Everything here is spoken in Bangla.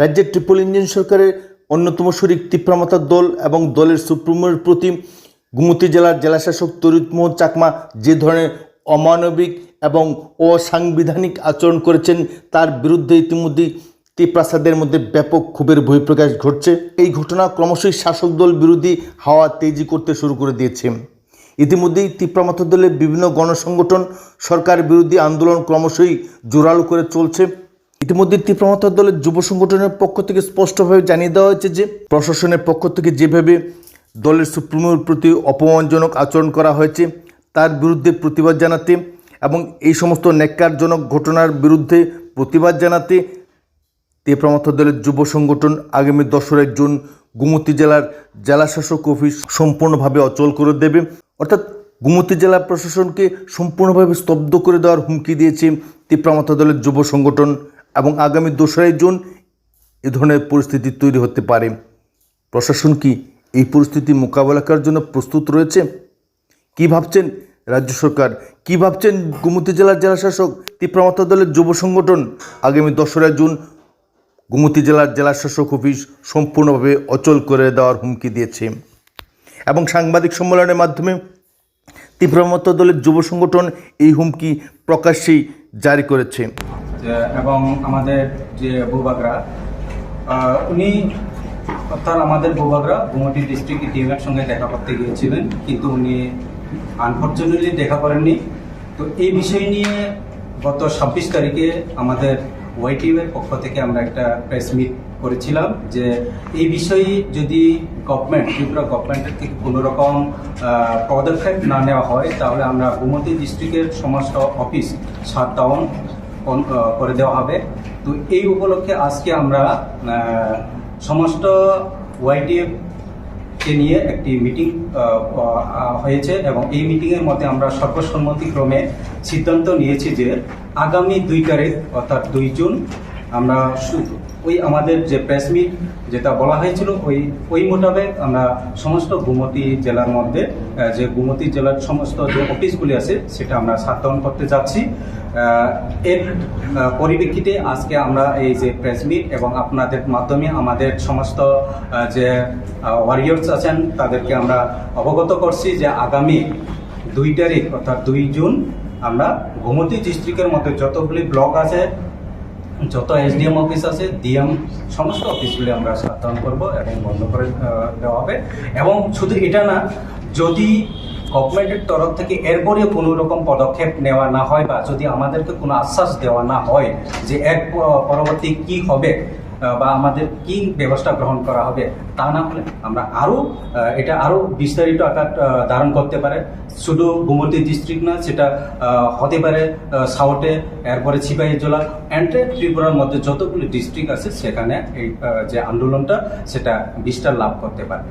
রাজ্যের ট্রিপল ইঞ্জিন সরকারের অন্যতম শরিক তীব্রমাতার দল এবং দলের সুপ্রিমোর প্রতি গুমতি জেলার জেলাশাসক তরিতমোহন চাকমা যে ধরনের অমানবিক এবং অসাংবিধানিক আচরণ করেছেন তার বিরুদ্ধে ইতিমধ্যেই তীপ্রাসাদের মধ্যে ব্যাপক ক্ষোভের বহিঃপ্রকাশ ঘটছে। এই ঘটনা ক্রমশই শাসক দল বিরোধী হাওয়া তেজি করতে শুরু করে দিয়েছে। ইতিমধ্যেই তীব্রমাতা দলের বিভিন্ন গণসংগঠন সরকার বিরোধী আন্দোলন ক্রমশই জোরালো করে চলছে। ইতিমধ্যে তীব্রমাতা দলের যুব সংগঠনের পক্ষ থেকে স্পষ্টভাবে জানিয়ে দেওয়া হয়েছে যে, প্রশাসনের পক্ষ থেকে যেভাবে দলের সুপ্রিমোর প্রতি অপমানজনক আচরণ করা হয়েছে, তার বিরুদ্ধে প্রতিবাদ জানাতে এবং এই সমস্ত ন্যাক্কারজনক ঘটনার বিরুদ্ধে প্রতিবাদ জানাতে তীব্রমাথা দলের যুব সংগঠন আগামী দশরা জুন গুমতি জেলার জেলাশাসক অফিস সম্পূর্ণভাবে অচল করে দেবে। অর্থাৎ গুমতি জেলা প্রশাসনকে সম্পূর্ণভাবে স্তব্ধ করে দেওয়ার হুমকি দিয়েছে তীব্রমাথা দলের যুব সংগঠন এবং আগামী দোসরাই জুন এ ধরনের পরিস্থিতি তৈরি হতে পারে। প্রশাসন কি এই পরিস্থিতি মোকাবেলা করার জন্য প্রস্তুত রয়েছে? কি ভাবছেন রাজ্য সরকার? কি ভাবছেন গুমতি জেলার জেলাশাসক? তীব্রমাথা দলের যুব সংগঠন আগামী দশরা জুন গুমতি জেলার জেলাশাসক অফিস সম্পূর্ণভাবে অচল করে দেওয়ার হুমকি দিয়েছে। এবং সাংবাদিক সম্মেলনের মাধ্যমে তীব্রমত দলের যুব সংগঠন এই হুমকি প্রকাশ্যেই জারি করেছে। এবং আমাদের যে বুবাগরা উনি অর্থাৎ আমাদের বুবাগরা গুমটি ডিস্ট্রিক্ট টিমের সঙ্গে দেখা করতে গিয়েছিলেন, কিন্তু উনি আনফর্চুনেটলি দেখা করেননি। তো এই বিষয় নিয়ে গত ছাব্বিশ তারিখে আমাদের ওয়াই টিমের পক্ষ থেকে আমরা একটা প্রেস মিট করেছিলাম যে এই বিষয়ে যদি গভর্নমেন্ট ত্রিপুরা গভর্নমেন্টের থেকে কোনো রকম পদক্ষেপ না নেওয়া হয়, তাহলে আমরা গুমতি ডিস্ট্রিক্টের সমস্ত অফিস শাটডাউন করে দেওয়া হবে। তো এই উপলক্ষে আজকে আমরা সমস্ত ওয়াইটিএফ কে নিয়ে একটি মিটিং হয়েছে এবং এই মিটিংয়ের মধ্যে আমরা সর্বসম্মতিক্রমে সিদ্ধান্ত নিয়েছি যে আগামী দুই তারিখ অর্থাৎ দুই জুন আমরা ওই আমাদের যে প্রেস মিট যেটা বলা হয়েছিল, ওই ওই মোতাবেক আমরা সমস্ত গুমতি জেলার মধ্যে যে গুমতি জেলার সমস্ত যে অফিসগুলি আছে, সেটা আমরা শাটডাউন করতে যাচ্ছি। এর পরিপ্রেক্ষিতে আজকে আমরা এই যে প্রেস মিট এবং আপনাদের মাধ্যমে আমাদের সমস্ত যে ওয়ারিয়ার্স আছেন, তাদেরকে আমরা অবগত করছি যে আগামী দুই তারিখ অর্থাৎ দুই জুন আমরা গোমতী ডিস্ট্রিক্টের মধ্যে যতগুলি ব্লক আছে যত এসডিএম অফিস আছে, ডিএম সমস্ত অফিসগুলি আমরা সাবধান করব এবং বন্ধ করে দেওয়া হবে। এবং শুধু এটা না, যদি গভর্নমেন্টের তরফ থেকে এরপরে কোনো রকম পদক্ষেপ নেওয়া না হয় বা যদি আমাদেরকে কোনো আশ্বাস দেওয়া না হয় যে এর পরবর্তী কি হবে বা আমাদের কি ব্যবস্থা গ্রহণ করা হবে তা না হলে আমরা আরও এটা আরও বিস্তারিত আকার ধারণ করতে পারে। শুধু গুমতি ডিস্ট্রিক্ট না, সেটা হতে পারে সাউথে এরপরে সিপাহী জেলা অ্যান্ড ত্রিপুরার মধ্যে যতগুলি ডিস্ট্রিক্ট আছে, সেখানে এই যে আন্দোলনটা, সেটা বিস্তার লাভ করতে পারে।